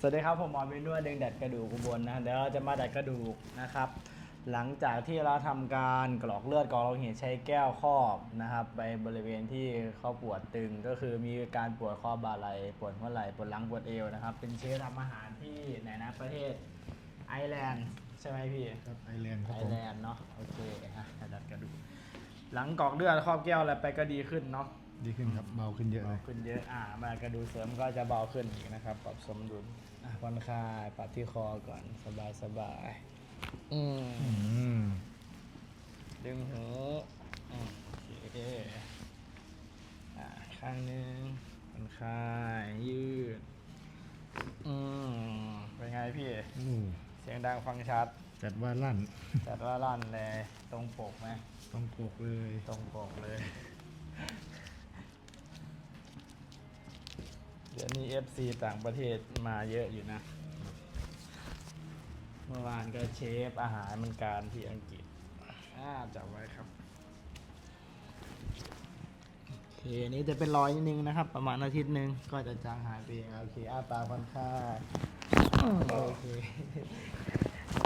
สวัสดีครับ ผมหมอวินนวดดึงดัดกระดูกอุบลนะ เดี๋ยวเราจะมาดัดกระดูกนะครับ หลังจากที่เราทำการกรอกเลือดกรอกโลหิตใช้แก้วครอบนะครับ ไปบริเวณที่เขาปวดตึงก็คือมีการปวดข้อบ่าไหล่ปวดหัวไหล่ปวดหลังปวดเอวนะครับ เป็นเชฟทำอาหารที่ไหนนะประเทศไอร์แลนด์ใช่ไหมพี่ครับไอแลนด์ครับไอผมร์แลนด์เนาะโอเคอะดัดกระดูกหลังกรอกเลือดครอบแก้วอะไรไปก็ดีขึ้นเนาะ ดีขึ้นครับเบาขึ้นเยอะเลเบายขึ้นเยอะอ่ามากระดูกเสริมก็จะเบาขึ้นอีกนะครับปรับสมดุลอะผ่อนคลายปรับที่คอก่อนสบายสบายอืมอืมดึงหูอืมโอเคอ่าข้างหนึงผ่อนคลายยืดอืมเป็นไงพี่ โอ้เสียงดังฟังชัด จัดว่าลั่น จัดว่าลั่นเลยตรงปกไหม ต้องโกกเลย ตรงปกเลย เดี๋ยวนี้ FC ต่างประเทศมาเยอะอยู่นะ เมื่อวานก็เชฟอาหารมันการที่อังกฤษอ่าจับไว้ครับโอเคอันนี้จะเป็นรอยนิดนึงนะครับ ประมาณอาทิตย์หนึ่งก็จะจางหายไปเองโอเคอ้าปากค่อนข้างโอเค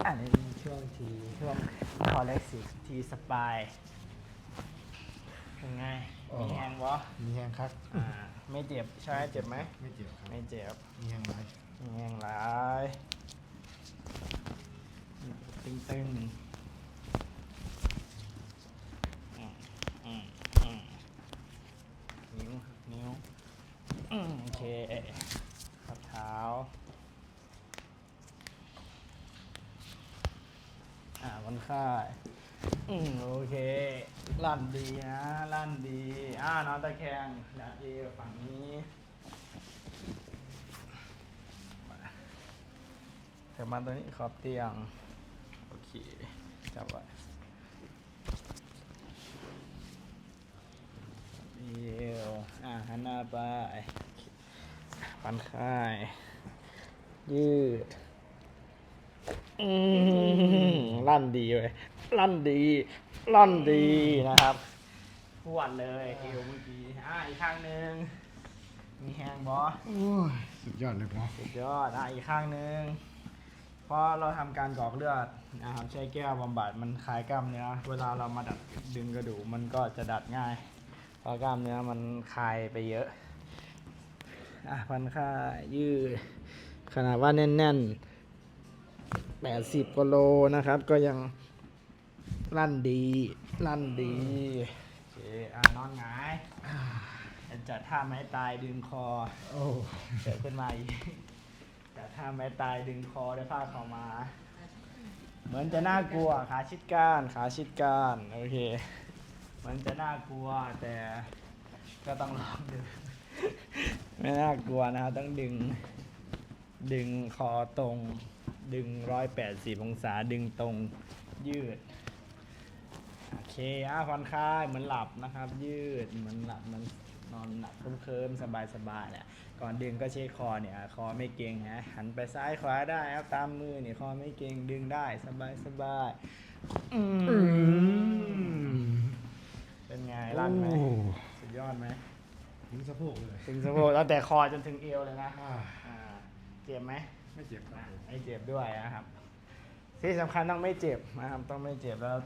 อันนี้เป็นช่วงทีช่วงคอเล็กซิสทีสปายเป็นไงมีแฮงวะมีแห้งคักอ่า ไม่เจ็บใช่ไหมเจ็บไหมไม่เจ็บครับไม่เจ็บมีแห้งไรมีแหงหลายตึงตึงอืมอืมอืมนิ้วนิ้วอืมโอเคขับเท้าอ่าวันค่าย อืมโอเค ลั่นดีนะ ลั่นดี อ่านอนตะแคงดัดเอวฝั่งนี้เดี๋ยวมาตรงนี้ขอบเตียง โอเค จับไว้เอวอะหันหน้าไปปันค่าย ยืด อืมลั่นดีเลย ลั่นดีลั่นดีนะครับพวดเลยเอวเมื่อกี้อะอีกข้างหนึ่งมีแฮงบอโอ้ยสุดยอดเลยหมอสุดยอดอะอีกข้างหนึ่งเพราะเราทำการกรอกเลือดนะครับใช้แก้วบำบัดมันคลายกล้ามเนื้อเวลาเรามาดัดดึงกระดูกมันก็จะดัดง่ายเพราะกล้ามเนื้อมันคลายไปเยอะอะพันค่ายืดขนาดว่าแน่นๆ80กิโลนะครับก็ยัง ลั่นดี ลั่นดีโอเคอะนอนหงายอะจัดท่าไม้ตายดึงคอโอ้เกิดขึ้นมาอีกแต่ถ้าไม่ตายดึงคอได้ผ้าเข้ามา เหมือนจะน่ากลัวขาชิดก้านขาชิดก้านโอเคเหมือนจะน่ากลัวแต่ก็ต้องลองดูไม่น่ากลัวนะครับต้องดึง ดึงคอตรง ดึงร้อยแปดสิบองศาดึงตรงยืด โอเคอะผ่อนคลายเหมือนหลับนะครับ ยืดเหมือนหลับเหมันนอนหลับเคลิ้มๆสบายๆเนี่ยก่อนดึงก็เช็คคอเนี่ยคอไม่เกร็งนะหันไปซ้ายขวาได้ครับตามมือเนี่ยคอไม่เกร็งดึงได้สบายสบายๆอืมอืมเป็นไงลั่นไหมโอ้ สุดยอดไหมถึงสะโพกเลย ถึงสะโพกตั้งแต่คอจนถึงเอวเลยนะอ่า อ่าเจ็บไหม ไม่เจ็บครับผม ไม่เจ็บด้วยนะครับที่สำคัญต้องไม่เจ็บนะครับต้องไม่เจ็บแล้ว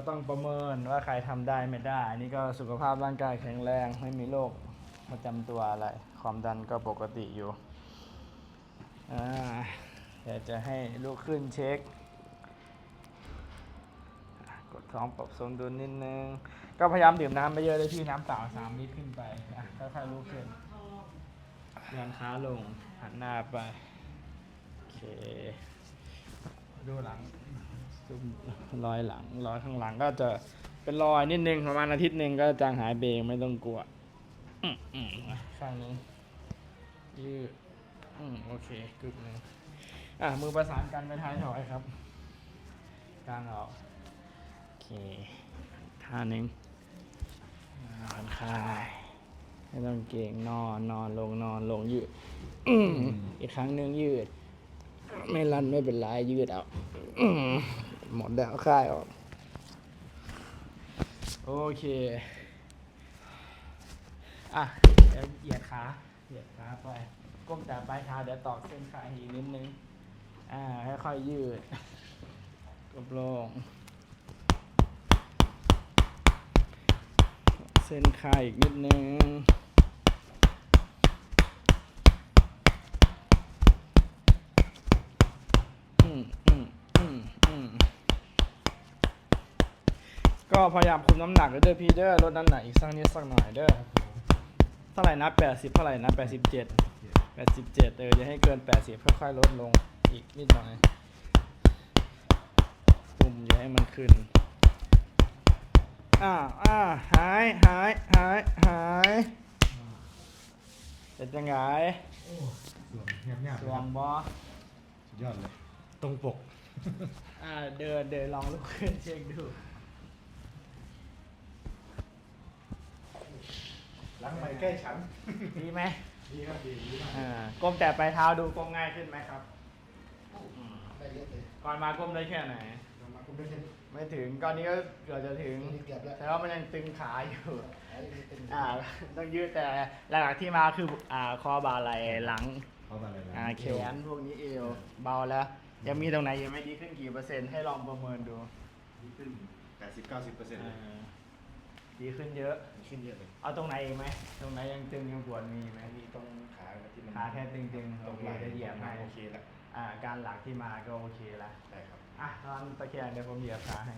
ก็ต้องประเมินว่าใครทำได้ไม่ได้ อันนี้ก็สุขภาพร่างกายแข็งแรง ไม่มีโรคประจำตัวอะไร ความดันก็ปกติอยู่อ่าอยากจะให้ลูกขึ้นเช็ค กดท้องปรับสมดุลนิดนึง ก็พยายามดื่มน้ำไปเยอะเลยพี่น้ำเปล่าสามลิตรขึ้นไปอะค่อยๆลุกขึ้นเรียนขาลงหันหน้าไป โอเค ดูหลัง ซุมรอยหลังรอยข้างหลังก็จะเป็นรอยนิดนึงประมาณอาทิตย์หนึ่งก็จางหายเบงไม่ต้องกลัวอืมอืมอะข้างนี้ยืดอืมโอเคกึบหนึ่งอะมือประสานกันไปท้ายถอยครับกลางออกโอเคท่าหนึ่งอ่าผ่อนคลายไม่ต้องเก่งนอนนอนลงนอนลงยืดอืมอีกครั้งหนึ่งยืด ไม่รันไม่เป็นไรยืดเอาอืม หมดแล้วคลายออก โอเค อะเดี๋ยวเหยียดขาเหยียดขาไป ก้มแต่ปลายเท้าเดี๋ยวตอกเส้นขาอีกนิดนึง อ่า ค่อยๆยืดกลบลง เส้นขาอีกนิดนึงอืมอืมอืมอืม ก็พยายามคุมน้ำหนักเด้อพี่เด้อลดน้ำหนักอีกสักนิดสักหน่อยเด้อเท่าไหร่นะแปดสิบเท่าไหร่นะแปดสิบเจ็ดแปดสิบเจ็ดเอออย่าให้เกินแปดสิบค่อยๆลดลงอีกนิดหน่อยปุ่มอย่าให้มันขึ้นอ่าอ่าหายหายหายหายเป็นยังไงโอ้สวมเงียบเงียบสวมบอสุดยอดเลย ตรงปก อ่าเดินเดินลองลุกขึ้นเช็คดู หลังไม่ใกล้ฉัน ดีไหมดีครับดีดีมากอ่าก้มแต่ปลายเท้าดูก้มง่ายขึ้นไหมครับ ได้เยอะเลยก่อนมาก้มได้แค่ไหนเรามาคุณด้วยเช่นไม่ถึงก่อนนี้ก็เกือบจะถึง นี่เกือบแล้วแต่ว่ามันยังตึงขาอยู่ ไอ้นี่เป็นอ่า ต้องยืดแต่หลักๆที่มาคืออ่าคอบ่าไหล่หลังเขามาอะไรนะอ่าแขนพวกนี้เอวเบาแล้ว ยังมีตรงไหนยังไม่ดีขึ้นกี่เปอร์เซ็นต์ให้ลองประเมินดูดีขึ้นแปดสิบเก้าสิบเปอร์เซ็นต์อ่า ดีขึ้นเยอะขึ้นเยอะเลยเอาตรงไหนอีกไหม ตรงไหนยังตึงยังปวดมีไหม มีตรงขาที่มันขาแค่ตึงๆตรโองเคไหล่ได้เหยียบให้ โอเคแล้วอ่า การหลักที่มาก็โอเคแล้วได้ครับ อะตอนตะแคงเดี๋ยวผมเหยียบขาให้